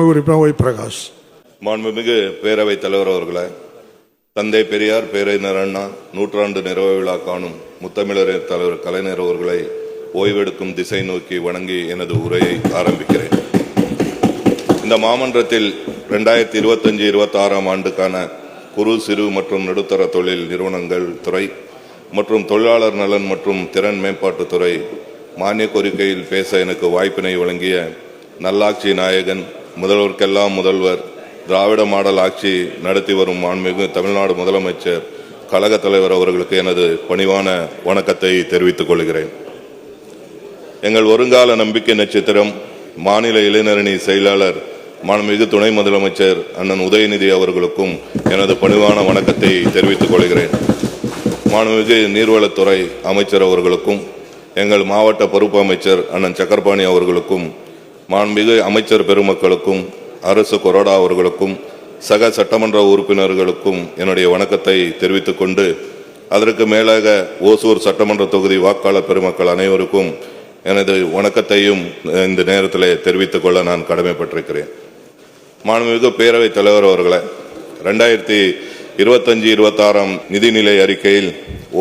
மாண்புமிகு உறுப்பினர் ஒய் பிரகாஷ். மாண்புமிகு பேரவைத் தலைவர் அவர்களே தந்தை பெரியார் பேரறிஞர் அண்ணா நூற்றாண்டு நிறைவு விழா காணும் முத்தமிழர் தலைவர் கலைஞர் அவர்களை ஓய்வெடுக்கும் திசை நோக்கி வணங்கி எனது உரையை ஆரம்பிக்கிறேன். இந்த மாமன்றத்தில் ரெண்டாயிரத்தி இருபத்தஞ்சு இருபத்தாறாம் ஆண்டுக்கான குறு சிறு மற்றும் நடுத்தர தொழில் நிறுவனங்கள் துறை மற்றும் தொழிலாளர் நலன் மற்றும் திறன் மேம்பாட்டுத்துறை மானிய கோரிக்கையில் பேச எனக்கு வாய்ப்பினை வழங்கிய நல்லாட்சி நாயகன் முதல்வருக்கெல்லாம் முதல்வர் திராவிட மாடல் ஆட்சி நடத்தி வரும் மாண்புமிகு தமிழ்நாடு முதலமைச்சர் கழக தலைவர் அவர்களுக்கு எனது பணிவான வணக்கத்தை தெரிவித்துக் கொள்கிறேன். எங்கள் வருங்கால நம்பிக்கை நட்சத்திரம் மாநில இளைஞரணி செயலாளர் மாண்புமிகு துணை முதலமைச்சர் அண்ணன் உதயநிதி அவர்களுக்கும் எனது பணிவான வணக்கத்தை தெரிவித்துக் கொள்கிறேன். மாண்புமிகு நீர்வளத்துறை அமைச்சர் அவர்களுக்கும் எங்கள் மாவட்ட பொறுப்பு அமைச்சர் அண்ணன் சக்கரபாணி அவர்களுக்கும் மாண்புமிகு அமைச்சர் பெருமக்களுக்கும் அரசு கொரோடா அவர்களுக்கும் சக சட்டமன்ற உறுப்பினர்களுக்கும் என்னுடைய வணக்கத்தை தெரிவித்துக் கொண்டு அதற்கு மேலாக ஓசூர் சட்டமன்ற தொகுதி வாக்காளர் பெருமக்கள் அனைவருக்கும் எனது வணக்கத்தையும் இந்த நேரத்தில் தெரிவித்துக் கொள்ள நான் கடமைப்பட்டிருக்கிறேன். மாண்புமிகு பேரவைத் தலைவர் அவர்களை ரெண்டாயிரத்தி இருபத்தஞ்சு இருபத்தாறாம் நிதிநிலை அறிக்கையில்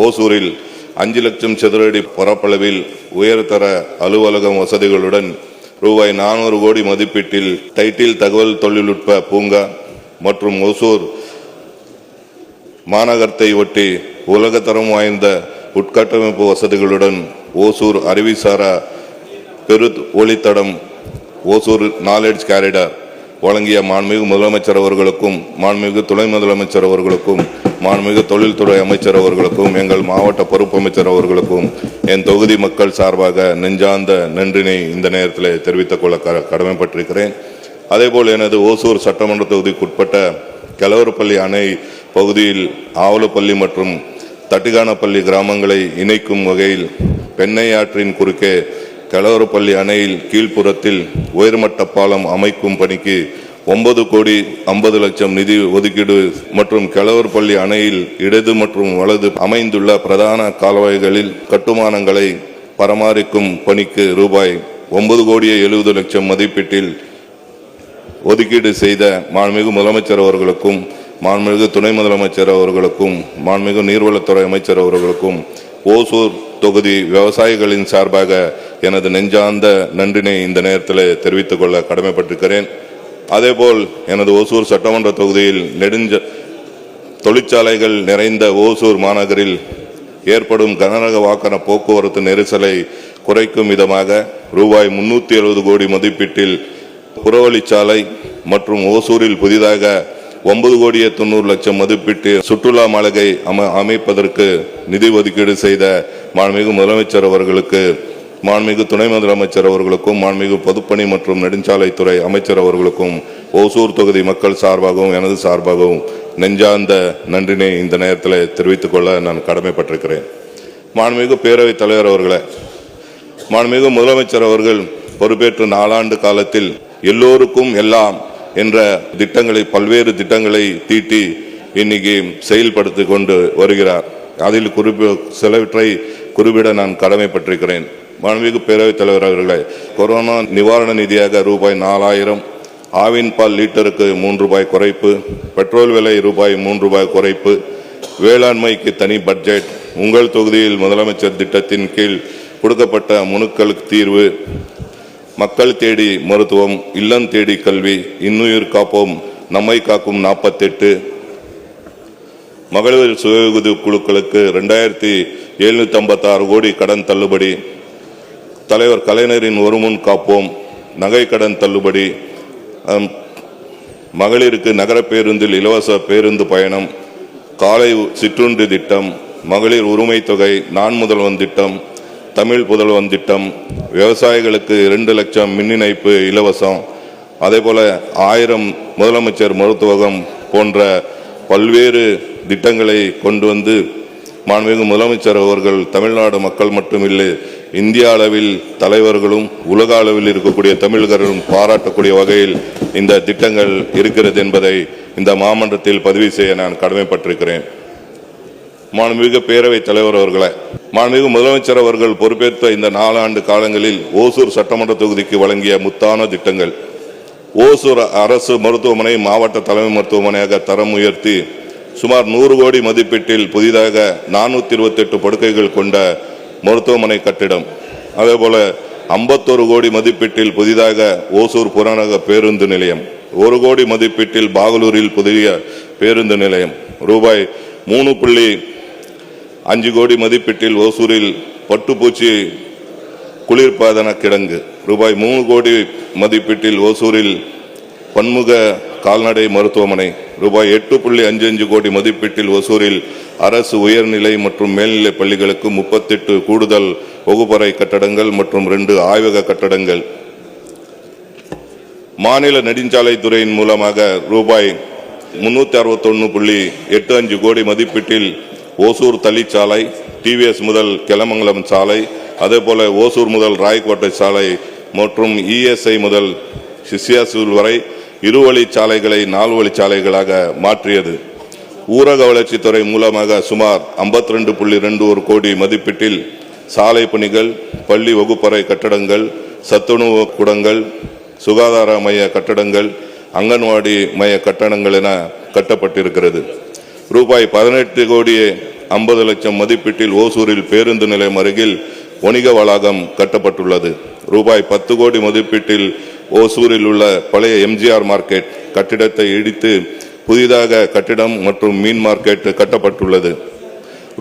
ஓசூரில் அஞ்சு லட்சம் சதுரடி பரப்பளவில் உயர்தர அலுவலகம் வசதிகளுடன் ரூபாய் நானூறு கோடி மதிப்பீட்டில் டைட்டில் தகவல் தொழில்நுட்ப பூங்கா மற்றும் ஒசூர் மாநகரத்தை ஒட்டி உலகத்தரம் வாய்ந்த உட்கட்டமைப்பு வசதிகளுடன் ஓசூர் அறிவிசாரா பெரு ஒளித்தடம் ஓசூர் நாலேஜ் கேரிடர் வழங்கிய மாண்புமிகு முதலமைச்சர் அவர்களுக்கும் மாண்புமிகு துணை முதலமைச்சர் அவர்களுக்கும் மாண்புமிகு தொழில்துறை அமைச்சர் அவர்களுக்கும் எங்கள் மாவட்ட பொறுப்பு அமைச்சர் அவர்களுக்கும் என் தொகுதி மக்கள் சார்பாக நெஞ்சார்ந்த நன்றினை இந்த நேரத்தில் தெரிவித்துக் கொள்ள க- கடமைப்பட்டிருக்கிறேன். அதேபோல் எனது ஓசூர் சட்டமன்ற தொகுதிக்குட்பட்ட கிழவரப்பள்ளி அணை பகுதியில் ஆவலப்பள்ளி மற்றும் தட்டிகானப்பள்ளி கிராமங்களை இணைக்கும் வகையில் பெண்ணையாற்றின் குறுக்கே கிழவரப்பள்ளி அணையில் கீழ்ப்புறத்தில் உயர்மட்ட பாலம் அமைக்கும் பணிக்கு ஒன்பது கோடி ஐம்பது லட்சம் நிதி ஒதுக்கீடு மற்றும் கிழவரப்பள்ளி அணையில் இடது மற்றும் வலது அமைந்துள்ள பிரதான கால்வாய்களில் கட்டுமானங்களை பராமரிக்கும் பணிக்கு ரூபாய் ஒன்பது கோடியே எழுபது லட்சம் மதிப்பீட்டில் ஒதுக்கீடு செய்த மாண்புமிகு முதலமைச்சர் அவர்களுக்கும் மாண்புமிகு துணை முதலமைச்சர் அவர்களுக்கும் மாண்புமிகு நீர்வளத்துறை அமைச்சர் அவர்களுக்கும் ஓசூர் தொகுதி விவசாயிகளின் சார்பாக எனது நெஞ்சார்ந்த நன்றினை இந்த நேரத்தில் தெரிவித்துக் கொள்ள கடமைப்பட்டிருக்கிறேன். அதேபோல் எனது ஓசூர் சட்டமன்ற தொகுதியில் நெடுஞ்ச தொழிற்சாலைகள் நிறைந்த ஓசூர் மாநகரில் ஏற்படும் கனரக வாகன போக்குவரத்து நெரிசலை குறைக்கும் விதமாக ரூபாய் முன்னூத்தி எழுபது கோடி மதிப்பீட்டில் புறவழிச்சாலை மற்றும் ஓசூரில் புதிதாக ஒன்பது கோடியே தொண்ணூறு லட்சம் மதிப்பீட்டு சுற்றுலா மாளிகை அம அமைப்பதற்கு நிதி ஒதுக்கீடு செய்த மாண்புமிகு முதலமைச்சர் அவர்களுக்கு மாண்புமிகு துணை முதலமைச்சர் அவர்களுக்கும் மாண்புமிகு பொதுப்பணி மற்றும் நெடுஞ்சாலைத்துறை அமைச்சர் அவர்களுக்கும் ஓசூர் தொகுதி மக்கள் சார்பாகவும் எனது சார்பாகவும் நெஞ்சார்ந்த நன்றினை இந்த நேரத்தில் தெரிவித்துக் கொள்ள நான் கடமைப்பட்டிருக்கிறேன். மாண்புமிகு பேரவைத் தலைவர் அவர்களே மாண்புமிகு முதலமைச்சர் அவர்கள் பொறுப்பேற்று நாலாண்டு காலத்தில் எல்லோருக்கும் எல்லாம் என்ற திட்டங்களை பல்வேறு திட்டங்களை தீட்டி இன்னைக்கு செயல்படுத்தி கொண்டு வருகிறார். அதில் குறிப்பு சிலவற்றை குறிப்பிட நான் கடமைப்பட்டிருக்கிறேன். மாண்புமிகு பேரவைத் தலைவர் அவர்களே கொரோனா நிவாரண நிதியாக ரூபாய் நாலாயிரம் ஆவின் பால் லிட்டருக்கு மூன்று ரூபாய் குறைப்பு பெட்ரோல் விலை ரூபாய் மூன்று ரூபாய் குறைப்பு வேளாண்மைக்கு தனி பட்ஜெட் உங்கள் தொகுதியில் முதலமைச்சர் திட்டத்தின் கீழ் கொடுக்கப்பட்ட மனுக்களுக்கு தீர்வு மக்கள் தேடி மருத்துவம் இல்லம் தேடி கல்வி இன்னுயிர் காப்போம் நம்மை காக்கும் நாற்பத்தெட்டு மகளிர் சுய உதவி குழுக்களுக்கு ரெண்டாயிரத்தி எழுநூற்றி ஐம்பத்தாறு கோடி கடன் தள்ளுபடி தலைவர் கலைஞரின் ஒரு முன் காப்போம். நகை கடன் தள்ளுபடி. மகளிருக்கு நகர பேருந்தில் இலவச பேருந்து பயணம். காலை சிற்றுண்டி திட்டம். மகளிர் உரிமை தொகை நான் முதல்வன் திட்டம். தமிழ் புதல்வன் திட்டம். விவசாயிகளுக்கு இரண்டு லட்சம் மின் இணைப்பு இலவசம். அதேபோல ஆயிரம் முதலமைச்சர் மருத்துவகம் போன்ற பல்வேறு திட்டங்களை கொண்டு வந்து மாண்புமிகு முதலமைச்சர் அவர்கள் தமிழ்நாடு மக்கள் மட்டுமில்லை இந்திய அளவில் தலைவர்களும் உலக அளவில் இருக்கக்கூடிய தமிழர்களும் பாராட்டக்கூடிய வகையில் இந்த திட்டங்கள் இருக்கிறது என்பதை இந்த மாமன்றத்தில் பதிவு செய்ய நான் கடமைப்பட்டிருக்கிறேன். மாண்புமிகு பேரவைத் தலைவர் அவர்களை மாண்புமிகு முதலமைச்சர் அவர்கள் பொறுப்பேற்ற இந்த நாலாண்டு காலங்களில் ஓசூர் சட்டமன்ற தொகுதிக்கு வழங்கிய முத்தான திட்டங்கள். ஓசூர் அரசு மருத்துவமனை மாவட்ட தலைமை மருத்துவமனையாக தரம் உயர்த்தி சுமார் நூறு கோடி மதிப்பீட்டில் புதிதாக நானூத்தி இருபத்தெட்டு படுக்கைகள் கொண்ட மருத்துவமனை கட்டிடம். அதேபோல ஐம்பத்தொரு கோடி மதிப்பீட்டில் புதிதாக ஓசூர் புறநகர் பேருந்து நிலையம் ஒரு கோடி மதிப்பீட்டில் பாகலூரில் புதிய பேருந்து நிலையம் ரூபாய் மூணு புள்ளி அஞ்சு கோடி மதிப்பீட்டில் ஓசூரில் பட்டுப்பூச்சி குளிர்பாதன கிடங்கு ரூபாய் மூணு கோடி மதிப்பீட்டில் ஓசூரில் பன்முக கால்நடை மருத்துவமனை ரூபாய் எட்டு புள்ளி அஞ்சு அஞ்சு கோடி மதிப்பீட்டில் ஒசூரில் அரசு உயர்நிலை மற்றும் மேல்நிலை பள்ளிகளுக்கு முப்பத்தெட்டு கூடுதல் வகுப்பறை கட்டடங்கள் மற்றும் ரெண்டு ஆய்வக கட்டடங்கள். மாநில நெடுஞ்சாலைத்துறையின் மூலமாக ரூபாய் முன்னூற்றி அறுபத்தொன்னு புள்ளி எட்டு அஞ்சு கோடி மதிப்பீட்டில் ஓசூர் தள்ளிச்சாலை டிவிஎஸ் முதல் கெலமங்கலம் சாலை அதேபோல ஓசூர் முதல் ராயக்கோட்டை சாலை மற்றும் இஎஸ்ஐ முதல் சிசியாசூர் வரை இருவழி சாலைகளை நாலு வழி சாலைகளாக மாற்றியது. ஊரக வளர்ச்சித்துறை மூலமாக சுமார் 52.2 ரெண்டு புள்ளி ரெண்டு ஒரு கோடி மதிப்பீட்டில் சாலை பணிகள் பள்ளி வகுப்பறை கட்டடங்கள் சத்துணவு கூடங்கள் சுகாதார மைய கட்டடங்கள் அங்கன்வாடி மைய கட்டடங்கள் என கட்டப்பட்டிருக்கிறது. ரூபாய் பதினெட்டு கோடி ஐம்பது லட்சம் மதிப்பீட்டில் ஓசூரில் பேருந்து நிலையம் அருகில் வணிக வளாகம் கட்டப்பட்டுள்ளது. ரூபாய் பத்து கோடி மதிப்பீட்டில் ஓசூரில் உள்ள பழைய எம்ஜிஆர் மார்க்கெட் கட்டிடத்தை இடித்து புதிதாக கட்டிடம் மற்றும் மீன் மார்க்கெட் கட்டப்பட்டுள்ளது.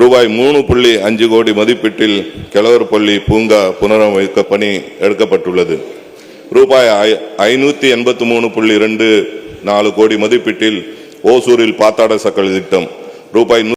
ரூபாய் மூணு புள்ளி அஞ்சு கோடி மதிப்பீட்டில் கிழவர்பள்ளி பூங்கா புனரமைக்க பணி எடுக்கப்பட்டுள்ளது. ரூபாய் ஐநூற்றி ஐநூத்தி எண்பத்தி மூணு புள்ளி ரெண்டு நாலு கோடி மதிப்பீட்டில் ஓசூரில் பாத்தாட சக்கல் திட்டம். ரூபாய்